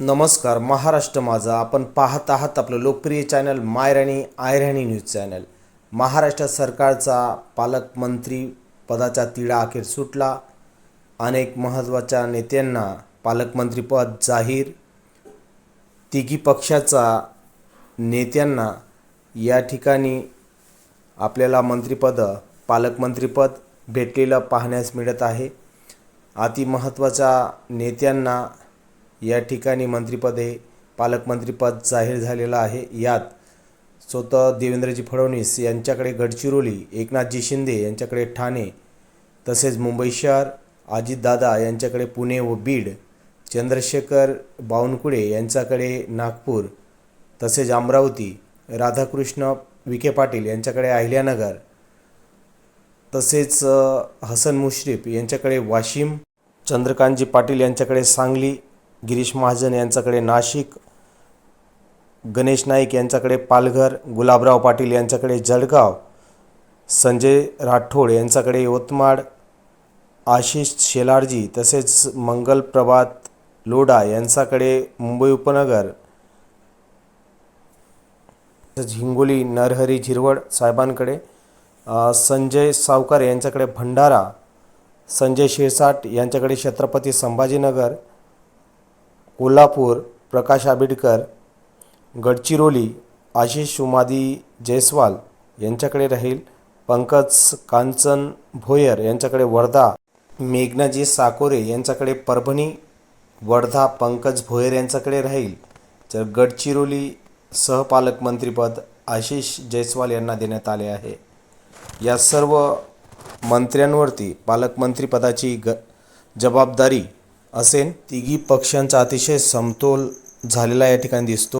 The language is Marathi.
नमस्कार महाराष्ट्र माझा. आपण पाहत आहात आपलं लोकप्रिय चॅनल मायराणी आयराणी न्यूज चॅनल. महाराष्ट्र सरकारचा पालकमंत्री पदाचा तिढा अखेर सुटला. अनेक महत्त्वाच्या नेत्यांना पालकमंत्रीपद जाहीर. तिघी पक्षाचा नेत्यांना या ठिकाणी आपल्याला मंत्रिपद पालकमंत्रीपद भेटलेलं पाहण्यास मिळत आहे. अति महत्त्वाच्या नेत्यांना या ठिकाणी मंत्रिपदे पालकमंत्रीपद जाहीर झालेलं आहे. यात स्वतः देवेंद्रजी फडणवीस यांच्याकडे गडचिरोली एकनाथजी शिंदे यांच्याकडे ठाणे तसेच मुंबई शहर अजितदादा यांच्याकडे पुणे व बीड चंद्रशेखर बावनकुळे यांच्याकडे नागपूर तसेच अमरावती राधाकृष्ण विखे पाटील यांच्याकडे अहिल्यानगर तसेच हसन मुश्रीफ यांच्याकडे वाशिम चंद्रकांतजी पाटील यांच्याकडे सांगली गिरीश महाजन यांच्याकडे नाशिक गणेश नाईक यांच्याकडे पालघर गुलाबराव पाटील यांच्याकडे जळगाव संजय राठोड यांच्याकडे यवतमाळ आशिष शेलारजी तसेच मंगल प्रभात लोढा यांच्याकडे मुंबई उपनगर तसेच हिंगोली नरहरी झिरवड साहेबांकडे संजय सावकार यांच्याकडे भंडारा संजय शिरसाट यांच्याकडे छत्रपती संभाजीनगर कोल्हापूर प्रकाश आंबेडकर गडचिरोली आशिष उमादी जयस्वाल यांच्याकडे राहील. पंकज कांचन भोयर यांच्याकडे वर्धा. मेघनाजी साकोरे यांच्याकडे परभणी. वर्धा पंकज भोयर यांच्याकडे राहील. तर गडचिरोली सहपालकमंत्रीपद आशिष जयस्वाल यांना देण्यात आले आहे. या सर्व मंत्र्यांवरती पालकमंत्रीपदाची ग जबाबदारी असेन तिघी पक्षांचा अतिशय समतोल झालेला या ठिकाणी दिसतो.